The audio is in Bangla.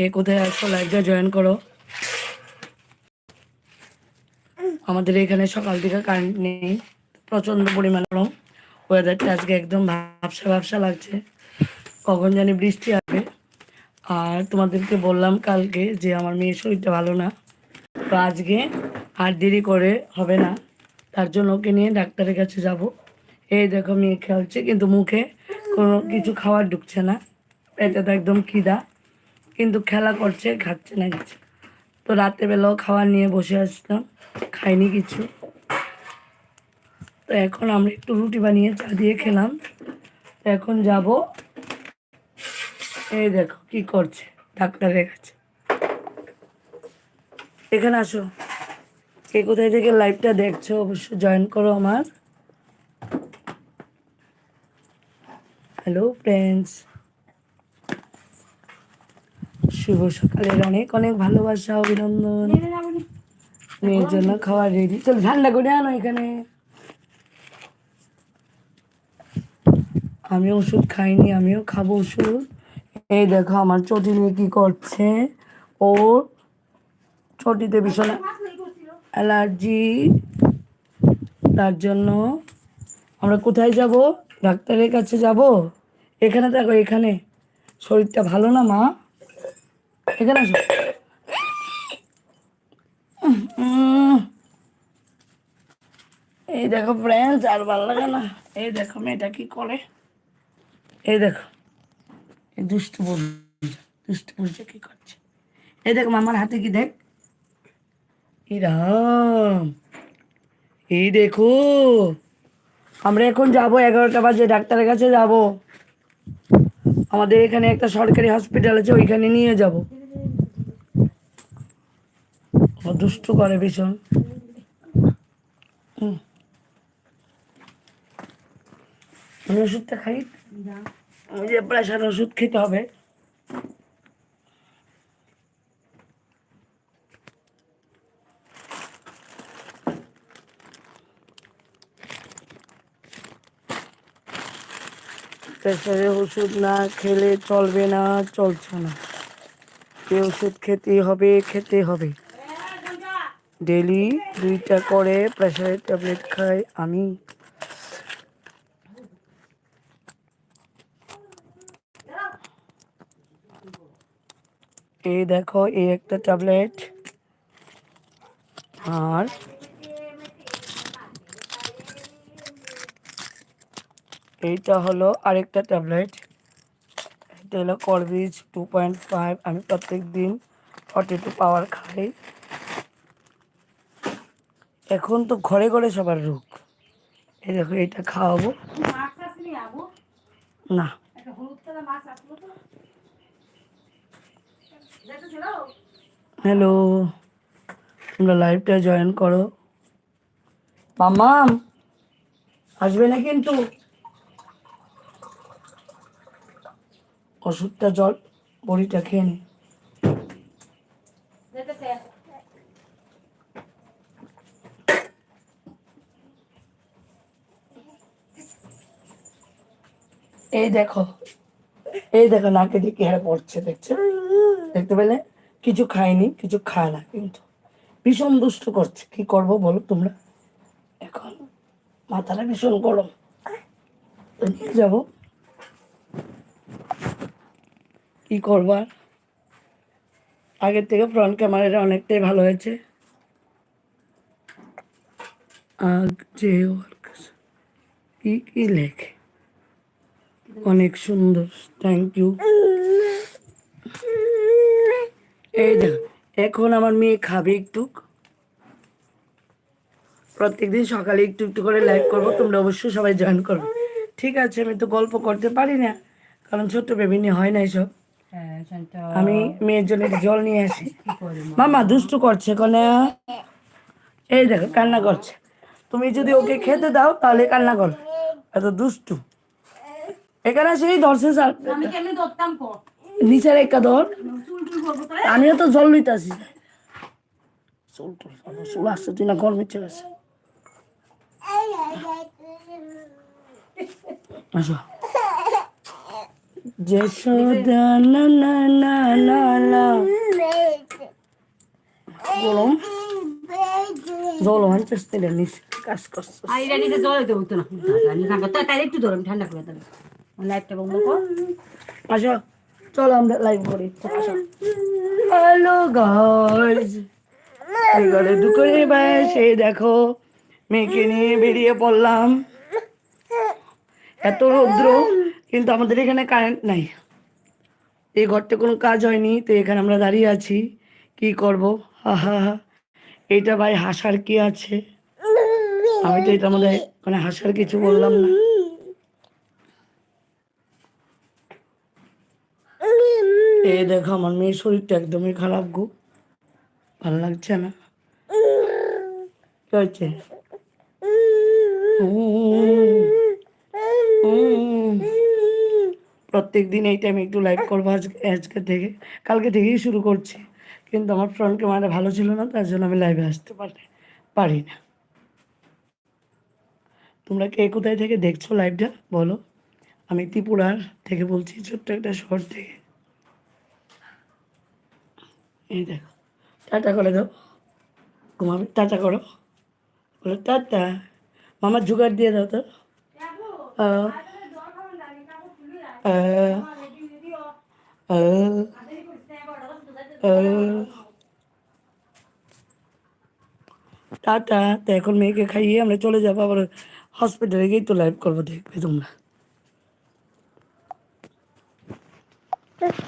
কে কোথায় আসো লাইভটা জয়েন করো। আমাদের এখানে সকাল থেকে কারেন্ট নেই প্রচণ্ড পরিমাণ গরম। ওয়েদারটা আজকে একদম ভাবসা ভাবসা লাগছে। কখন জানি বৃষ্টি আসবে আর তোমাদেরকে বললাম কালকে যে আমার মেয়ের শরীরটা ভালো না। তো আজকে আর দেরি করে হবে না। তার জন্য ওকে নিয়ে ডাক্তারের কাছে যাব। এই দেখো মেয়ে খেলছে, কিন্তু মুখে কোনো কিছু খাবার ঢুকছে না। এটা তো একদম খিদা। কিন্তু খেলা করছে, খাচ্ছে না কিছু। তো রাত্রেবেলাও খাবার নিয়ে বসে আসলাম, খাইনি কিছু। তো এখন আমরা একটু রুটি বানিয়ে চা দিয়ে খেলাম। তো এখন যাব। এই দেখো কি করছে, ডাক্তারের কাছে। এখানে আসো। কে কোথায় থেকে লাইভটা দেখছ, অবশ্যই জয়েন করো আমার। হ্যালো ফ্রেন্ডস শুভ সকালের অনেক অনেক ভালোবাসা, অভিনন্দন। মেয়ের জন্য খাওয়া রেডি চল ঠান্ডা করে আনো এখানে। আমি ওষুধ খাইনি, আমিও খাব ওষুধ। এই দেখো, আমার চটি নিয়ে কি করছে? ওর চটিতে ভীষণ অ্যালার্জি। তার জন্য আমরা কোথায় যাব? ডাক্তারের কাছে যাব? এখানে দেখো, এখানে। শরীরটা ভালো না, মা? এখানে আসো। এই দেখো ফ্রেন্ডস আর ভালো লাগে না। এই দেখো মেয়েটা কি করে? এই দেখো, এই দুষ্টু দুষ্টু বলছে কি করছে? এই দেখো মামার হাতে কি দেখ? ইরাম এই দেখো। আমরা এখন যাব, এগারোটা বাজে, ডাক্তারের কাছে যাব। আমাদের এখানে একটা সরকারি হসপিটাল আছে, ওইখানে নিয়ে যাব। দুষ্টু করে ভীষণ। হুম। আমি ওষুধটা খাই। যে প্রেশার ওষুধ খেতে হবে। প্রেশারের ওষুধ না খেলে চলবে না চলছে না। এই ওষুধ খেতে হবে খেতে হবে। ডেলি দুইটা করে প্রেশারের ট্যাবলেট খাই আমি। এই দেখো, এই একটা ট্যাবলেট। আর এইটা হলো আরেকটা ট্যাবলেট। এটা হলো করবিজ টু পয়েন্ট ফাইভ আমি প্রত্যেক দিন ফর্টি টু পাওয়ার খাই। এখন তো ঘরে ঘরে সবার রোগ। এই দেখো এটা খাওয়াবো। না। হ্যালো তোমরা লাইভটা জয়েন করো। মামাম আসবে না কিন্তু? ওষুধটা জল, বড়িটা খেয়ে নি। এই দেখো এই দেখো নাকে দিয়ে হারে পড়ছে, দেখছে? দেখতে পেলে? কিছু খায়নি, কিছু খায় না কিন্তু। ভীষণ দুষ্ট করছে। কি করব বলো তোমরা? এখন মাথাটা ভীষণ গরম। নিয়ে যাব। কি করবার আগের থেকে ফ্রন্ট ক্যামেরাটা অনেকটাই ভালো হয়েছে। আগ, যে কি কি লেখে? অনেক সুন্দর থ্যাংক ইউ এই দেখ এখন আমার মেয়ে খাবে একটু। প্রত্যেকদিন সকালে একটু একটু করে লাইভ করব তোমরা অবশ্যই সবাই জয়েন করবে। ঠিক আছে আমি তো গল্প করতে পারি না কারণ ছোট্ট বেবিনি হয় না এসব। আমি মেয়ের জন্য জল নিয়ে আসি। মামা দুষ্টু করছে কোনে? এই দেখো কান্না করছে। তুমি যদি ওকে খেতে দাও তাহলে কান্না করবে এত দুষ্টু। এখানে সেই ধরছে স্যার। নিচের একটা ধর। আমিও তো জল নিতে চুল চুল আসছে তুই না গরমের চলে আসছে না না না না কাজ করছিস আমি ঠান্ডা করে লাইটটা বন্ধ কর। আসো, চলো আমরা লাইভ করি হ্যালো গাইস এই ঘরে দুপুরে সে দেখো, মেয়েকে নিয়ে বেরিয়ে পড়লাম। এত রৌদ্র, কিন্তু আমাদের এখানে কারেন্ট নাই। এই ঘরটা কোনো কাজ হয়নি, তো এখানে আমরা দাঁড়িয়ে আছি। কি করব? হা এইটা ভাই হাসার কি আছে? আমি তো এটা আমাদের মানে হাসার কিছু বললাম না। এই দেখো, আমার মেয়ের শরীরটা একদমই খারাপ গো। ভালো লাগছে না? কি হচ্ছে প্রত্যেক দিন এই টাইমে একটু লাইভ করব আজকে আজকে থেকে। কালকে থেকেই শুরু করছি। কিন্তু আমার ফ্রন্ট ক্যামেরা ভালো ছিল না, তার জন্য আমি লাইভে আসতে পারি পারি না। তোমরা কে কোথায় থেকে দেখছ লাইভটা বলো। আমি ত্রিপুরার থেকে বলছি, ছোট্ট একটা শহর থেকে। এই দেখো, টাটা করে দাও। ঘুমাবে, টাটা করো। বলো, টাটা। মামার জোগাড় দিয়ে দাও তো। টাটা, তো এখন মেয়েকে খাইয়ে আমরা চলে যাব, আবার হসপিটালে গিয়ে তো লাইভ করব, দেখবে তোমরা।